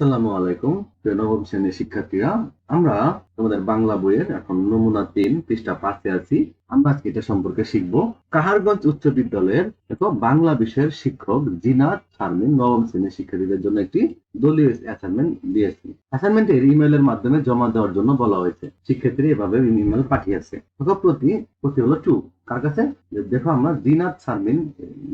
আসসালামু আলাইকুম, প্রিয় নবম শ্রেণির শিক্ষার্থীরা। আমরা তোমাদের বাংলা বইয়ের এখন নমুনা তিন, পৃষ্ঠা পাঁচে আছি। আমরা আজকে এটা সম্পর্কে শিখব। কাহারগঞ্জ উচ্চ বিদ্যালয়ের দেখো, বাংলা বিষয়ের শিক্ষক জিনাত শারমিন নবম শ্রেণির শিক্ষার্থীদের জন্য একটি দলীয় অ্যাসাইনমেন্ট দিয়েছি। অ্যাসাইনমেন্টের ইমেলের মাধ্যমে জমা দেওয়ার জন্য বলা হয়েছে। শিক্ষার্থীরা এভাবে ইমেল পাঠিয়েছে। প্রতি প্রতি হলো টু কার কাছে? দেখো আমরা জিনাত শারমিন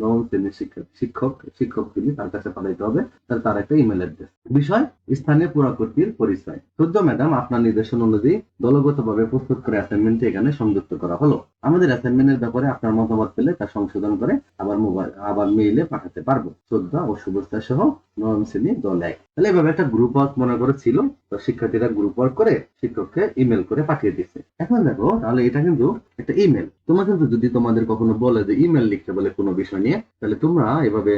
নবম শ্রেণির শিক্ষক শিক্ষক শিক্ষক তিনি তার কাছে পাঠাইতে হবে। তার তার একটা ইমেল অ্যাড্রেস বিষয়, স্থানীয় পুরাকর্তীর পরিচয়। সূর্য ম্যাডাম আপনার নির্দেশন অনুযায়ী দলগতভাবে প্রস্তুত করে অ্যাসাইনমেন্টটি এখানে সংযুক্ত করা হলো। আমাদের অ্যাসাইনমেন্টের ব্যাপারে আপনার মতামত পেলে তা সংশোধন করে আবার মোবাইল আবার মেইলে পাঠাতে পারব। শ্রদ্ধা ও শুভেচ্ছা সহ নবম শ্রেণি দল এক। তাহলে এভাবে একটা গ্রুপ ওয়ার্ক মনে করে ছিল তো শিক্ষার্থীরা গ্রুপ ওয়ার্ক করে শিক্ষককে ইমেল করে পাঠিয়ে দিচ্ছে এখন দেখো, তাহলে এটা কিন্তু একটা ইমেল তোমরা কিন্তু যদি তোমাদের কখনো বলে যে ইমেল লিখতে বলে কোনো বিষয় নিয়ে, তাহলে তোমরা এভাবে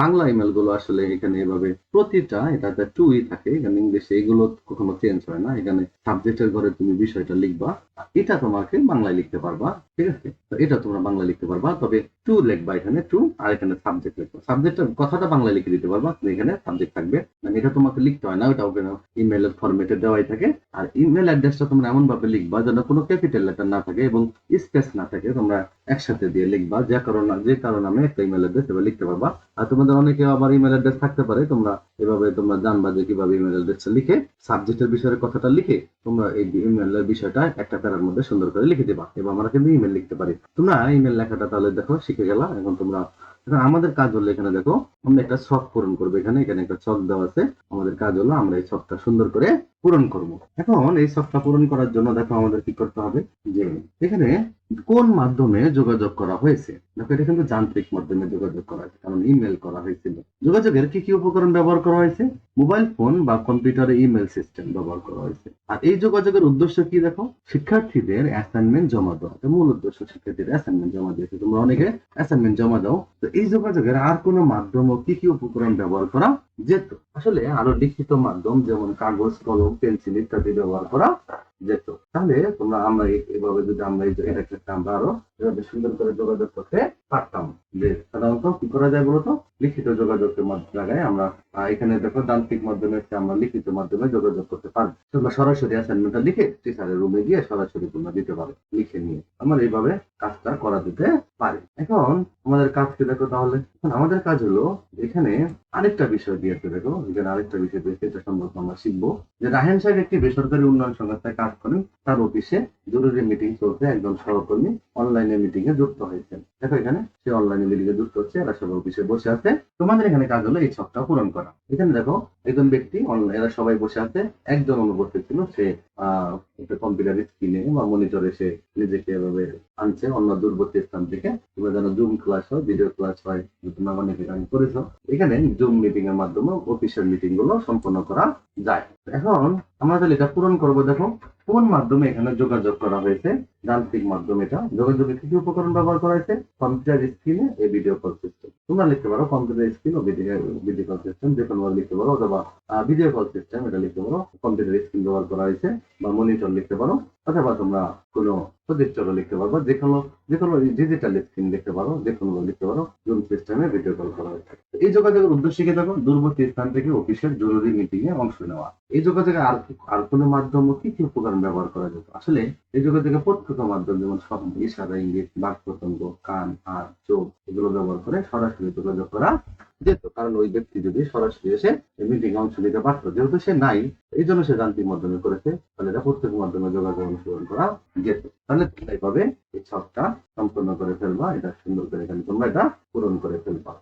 বাংলা ইমেলগুলো আসলে এখানে এভাবে প্রতিটা এটা একটা টুই থাকে, এখানে ইংলিশে এগুলো কখনো চেঞ্জ হয় না, এখানে সাবজেক্টের ঘরে তুমি বিষয়টা লিখবা এটা তোমাকে বাংলায় লিখতে পারবা, ঠিক আছে? এটা তোমরা বাংলায় লিখতে পারবা, তবে টু লিখবা এখানে, টু, আর এখানে সাবজেক্ট লিখবা। সাবজেক্টের কথাটা বাংলায় লিখে দিতে পারবা, এখানে সাবজেক্ট থাকবে। মানে এটা তোমাকে লিখতে হয় না ওটা ওখানে ইমেলের ফরম্যাটে দেওয়াই থাকে। আর ইমেল অ্যাড্রেসটা তোমরা এমন ভাবে লিখবা যেন কোনো ক্যাপিটাল লেটার না থাকে এবং স্পেস না থাকে। তোমরা একসাথে দিয়ে লিখবা, যে কারণে যে কারণে আমি একটা ইমেল অ্যাড্রেস এবার লিখতে পারবা। আর তোমাদের অনেকে আবার ইমেল অ্যাড্রেস থাকতে পারে, তোমরা এভাবে তোমরা জানবা যে কীভাবে ইমেল অ্যাড্রেসটা লিখে সাবজেক্টের বিষয়ের কথাটা লিখে তোমরা এই ইমেলের বিষয়টা একটা প্যারার মধ্যে সুন্দর করে লিখে দিবা। এবং আমরা কিন্তু ইমেল লিখতে পারি। তোমরা ইমেল লেখাটা তাহলে দেখো শিখে গেলা এখন তোমরা এখন আমাদের কাজ হলো এখানে দেখো, আমরা একটা ছক পূরণ করব। এখানে এখানে একটা ছক দেওয়া আছে। আমাদের কাজ হলো আমরা এই ছকটা সুন্দর করে পূরণ করব। এখন এই ছকটা পূরণ করার জন্য দেখো আমাদের কি করতে হবে? যে এখানে কোন মাধ্যমে যোগাযোগ করা হয়েছে? দেখো, এটা কিন্তু যান্ত্রিক মাধ্যমে যোগাযোগ করা হয়েছে, কারণ ইমেল করা হয়েছিল। যোগাযোগের কি কি উপকরণ ব্যবহার করা হয়েছে? মোবাইল ফোন বা কম্পিউটারে ইমেল সিস্টেম ব্যবহার করা হয়েছে। আর এই যোগাযোগের উদ্দেশ্য কি দেখো? শিক্ষার্থীদের অ্যাসাইনমেন্ট জমা দেওয়া। মূল উদ্দেশ্য, শিক্ষার্থীদের অ্যাসাইনমেন্ট জমা দিয়েছে। তোমরা অনেকে অ্যাসাইনমেন্ট জমা দাও। তো এই যোগাযোগের আর কোনো মাধ্যম ও কি কি উপকরণ ব্যবহার করা যেত? আসলে আরও লিখিত মাধ্যম যেমন কাগজ, কলম, পেন্সিল ইত্যাদি ব্যবহার করা যেত। তাহলে তোমরা আমরা এভাবে যদি আমরা এটা ক্ষেত্রে আমরা আরও এভাবে সুন্দর করে যোগাযোগ করতে পারতাম। যে সাধারণত কি করা যায় বলতো? লিখিত যোগাযোগের মাধ্যমে আমরা এখানে দেখো যান্ত্রিক মাধ্যমে আমরা লিখিত মাধ্যমে যোগাযোগ করতে পারি। তোমরা সরাসরি অ্যাসাইনমেন্টটা লিখে টিচারের রুমে গিয়ে সরাসরি তোমরা দিতে পারো, লিখে নিয়ে। আমরা এইভাবে কাজটা করা দিতে পারি। এখন আমাদের কাজকে দেখো তাহলে, এখন আমাদের কাজ হলো এখানে আরেকটা বিষয় দিয়েছে দেখো। এখানে আরেকটা বিষয় দিয়েছে এটা সম্পর্কে আমরা শিখব। যে রাহেন সাহেব একটি বেসরকারি উন্নয়ন সংস্থায় কাজ করেন, তার অফিসে জরুরি মিটিং চলছে, একজন সহকর্মী অনলাইনে মিটিং এ যুক্ত হয়েছেন। দেখো এখানে সে অনলাইনে মিটিং এ যুক্ত হচ্ছে, এরা সবাই অফিসে বসে আছে। তোমাদের এখানে কাজ হলো এই ছকটা পূরণ করা। এখানে দেখো একজন ব্যক্তি এরা সবাই বসে আছে একজন অনুপস্থিত ছিল সে একটা কম্পিউটার স্ক্রিনে বা মনিটরে সে নিজেকে এভাবে আনছে, অন্য দূরবর্তী স্থান থেকে। তোমরা যেন জুম ক্লাস হয় ভিডিও ক্লাস হয় তোমরা অনেকে গান করেছ। এখানে জুম মিটিং এর মাধ্যমে অফিসের মিটিংগুলো সম্পন্ন করা যায়। এখন আমরা তাহলে এটা পূরণ করব, দেখো। কোন মাধ্যমে এখানে যোগাযোগ করা হয়েছে? যান্ত্রিক মাধ্যমে এটা। যোগাযোগে কি কি উপকরণ ব্যবহার করা হয়েছে? কম্পিউটার স্ক্রিনে এই ভিডিও কল সিস্টেম তোমরা লিখতে পারো কম্পিউটার স্ক্রিন ও ভিডিও ভিডিও কল সিস্টেম যে কোনো লিখতে পারো, অথবা ভিডিও কল সিস্টেম এটা লিখতে পারো। কম্পিউটার স্ক্রিন ব্যবহার করা হয়েছে বা মনিটর লিখতে পারো, অথবা তোমরা কোনো প্রজেক্টরও লিখতে পারব যে কোনো যে কোনো ডিজিটাল স্ক্রিন লিখতে পারো যে কোনো লিখতে পারো জুম সিস্টেমে ভিডিও কল করা হয়েছে এই যোগাযোগের উদ্দেশ্য কি দেখো, দূরবর্তী স্থান থেকে অফিসের জরুরি মিটিং এ অংশ নেওয়া। এই যোগাযোগে আর আর কোনো মাধ্যম কি কি উপকরণ ব্যবহার করা যেত? আসলে এই যোগাযোগে প্রত্যক্ষ মাধ্যম যেমন ইশারা, ইঙ্গিত বাক প্রসঙ্গ কান, হাত, চোখ, এগুলো ব্যবহার করে সরাসরি যোগাযোগ করা যেত। কারণ ওই ব্যক্তি যদি সরাসরি এসে মিটিং অংশ নিতে পারতো, যেহেতু সে নাই এই জন্য সে যান্ত্রিক মাধ্যমে করেছে। তাহলে এটা প্রত্যেক মাধ্যমে যোগাযোগ অনুসরণ করা যেত। তাহলে এইভাবে এই ছকটা সম্পূর্ণ করে ফেলবা, এটা সুন্দর করে এখানে তোমরা এটা পূরণ করে ফেলবা।